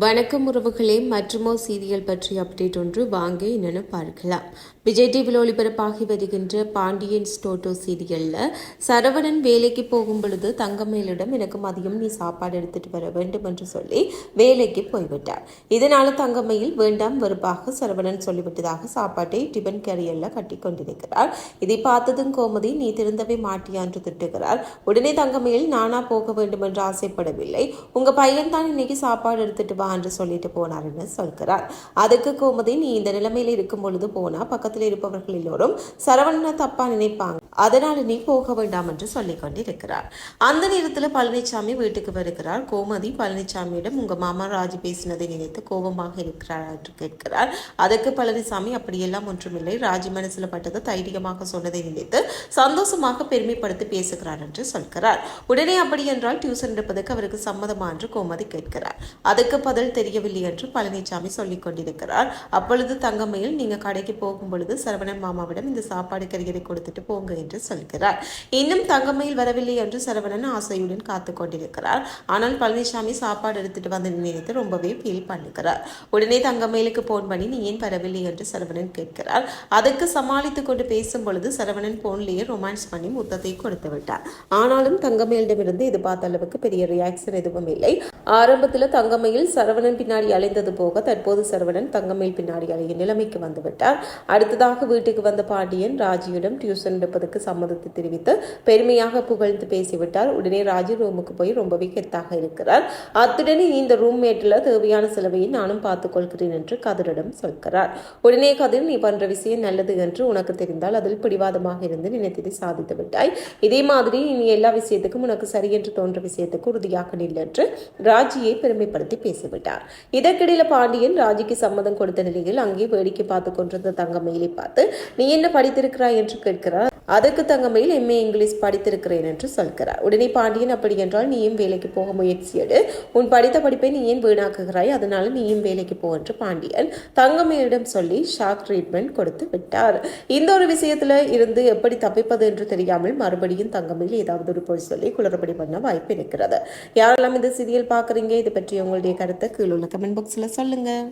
வணக்கம் உறவுகளே மற்றுமோ சீரியல் பற்றிய அப்டேட் ஒன்று வாங்க என்னென்னு பார்க்கலாம். விஜய் டிவியில் ஒளிபரப்பாகி வருகின்ற பாண்டியன் ஸ்டோட்டோ சீரியலில் சரவணன் வேலைக்கு போகும் பொழுது தங்கமேலிடம் எனக்கு மதியம் நீ சாப்பாடு எடுத்துகிட்டு வர வேண்டும் என்று சொல்லி வேலைக்கு போய்விட்டார். இதனால் தங்கமையில் வேண்டாம் வெறுப்பாக சரவணன் சொல்லிவிட்டதாக சாப்பாட்டை டிபன் கேரியரில் கட்டி கொண்டிருக்கிறார். இதை பார்த்ததும் கோமதி நீ திருந்தவே மாட்டியா என்று திட்டுகிறார். உடனே தங்கமையில் நானா போக வேண்டும் என்று ஆசைப்படவில்லை. உங்கள் பையன் தான் இன்னைக்கு சாப்பாடு எடுத்துட்டு வா என்று சொல்லிட்டு போனார்னு சொல்கிறார். அதுக்கு கோமதி நீ இந்த நிலைமையில இருக்கும் பொழுது போனா பக்கத்தில் இருப்பவர்கள் எல்லோரும் சரவணனை தப்பா நினைப்பாங்க. அதனால் நீ போக வேண்டாம் என்று சொல்லிக் கொண்டிருக்கிறார். அந்த நேரத்தில் பழனிசாமி வீட்டுக்கு வருகிறார். கோமதி பழனிசாமியிடம் உங்கள் மாமா ராஜி பேசினதை நினைத்து கோபமாக இருக்கிறார்? என்று கேட்கிறார். அதற்கு பழனிசாமி அப்படியெல்லாம் ஒன்றுமில்லை. ராஜி மனசில் பட்டது தைரியமாக சொன்னதை நினைத்து சந்தோஷமாக பெருமைப்படுத்தி பேசுகிறார் என்று சொல்கிறார். உடனே அப்படி என்றால் டியூஷன் எடுப்பதற்கு அவருக்கு சம்மதமா? என்று கோமதி கேட்கிறார். அதுக்கு பதில் தெரியவில்லை என்று பழனிசாமி சொல்லிக் கொண்டிருக்கிறார். அப்பொழுது தங்கம்மையில் நீங்கள் கடைக்கு போகும் பொழுது சரவணன் மாமாவிடம் இந்த சாப்பாடு கறிகளை கொடுத்துட்டு போங்க என்று சொல்கிறார். இன்னும் தங்கமையில் வரவில்லை என்று சரவணன் ஆசையுடன் காத்து கொண்டிருக்கிறார். ஆனால் பழனிசாமி சாப்பாடு எடுத்துட்டு வந்த நினைத்து ரொம்பவே ஃபீல் பண்ணுகிறார். உடனே தங்கமயிலுக்கு போன் பண்ணி நீ ஏன் வரவில்லை? என்று சரவணன் கேட்கிறார். அதுக்கு சமாளித்துக் கொண்டு பேசும் பொழுது சரவணன் போன்லேயே ரொமான்ஸ் பண்ணி முத்தத்தை கொடுத்து விட்டார். ஆனாலும் தங்கமயிலிடமிருந்து இது பார்த்த அளவுக்கு பெரிய ரியாக்ஷன் எதுவும் இல்லை. ஆரம்பத்தில் தங்கமயில் சரவணன் பின்னாடி அலைந்தது போக தற்போது சரவணன் தங்கமயில் பின்னாடி அலைய நிலைமைக்கு வந்துவிட்டார் அடுத்ததாக வீட்டுக்கு வந்த பாண்டியன் ராஜியிடம் டியூஷன் அவருக்கு சம்மதத்தை தெரிவித்து பெருமையாக புகழ்ந்து பேசிவிட்டார். உடனே ராஜி ரூமுக்கு போய் ரொம்பவே கெத்தாக இருக்கிறார். அத்துடன் இந்த ரூம்மேட்டில் தேவையான செலவையை நானும் பார்த்துக் கொள்கிறேன் என்று கதிரிடம் சொல்கிறார். உடனே கதிர் நீ பண்ற விஷயம் நல்லது என்று உனக்கு தெரிந்தால் அதில் பிடிவாதமாக இருந்து நினைத்ததை சாதித்து விட்டாய். இதே மாதிரி நீ எல்லா விஷயத்துக்கும் உனக்கு சரி என்று தோன்ற விஷயத்துக்கு உறுதியாக நில் என்று ராஜியை பெருமைப்படுத்தி பேசிவிட்டார். இதற்கிடையில் பாண்டியன் ராஜிக்கு சம்மதம் கொடுத்த நிலையில் அங்கே வேடிக்கை பார்த்து கொண்டிருந்த தங்கமயிலை பார்த்து நீ என்ன படித்திருக்கிறாய்? என்று கேட்கிறார். அதுக்கு தங்கமையில் எம்ஏ இங்கிலீஷ் படித்திருக்கிறேன் என்று சொல்கிறார். உடனே பாண்டியன் அப்படி என்றால் நீயும் வேலைக்கு போக முயற்சி எடு? உன் படித்த படிப்பை நீ ஏன் வீணாக்குகிறாய்? அதனால நீயும் வேலைக்கு போ? என்று பாண்டியன் தங்கமையிடம் சொல்லி ஷாக் ட்ரீட்மெண்ட் கொடுத்து விட்டார். இந்த ஒரு விஷயத்துல இருந்து எப்படி தப்பிப்பது என்று தெரியாமல் மறுபடியும் தங்கமையில் ஏதாவது ஒரு பொருள் சொல்லி குளறுபடி பண்ண வாய்ப்பு இருக்கிறது. யாரெல்லாம் இந்த சீரியல் பார்க்குறீங்க? இது பற்றி உங்களுடைய கருத்தை கீழே உள்ள கமெண்ட் பாக்ஸில் சொல்லுங்கள்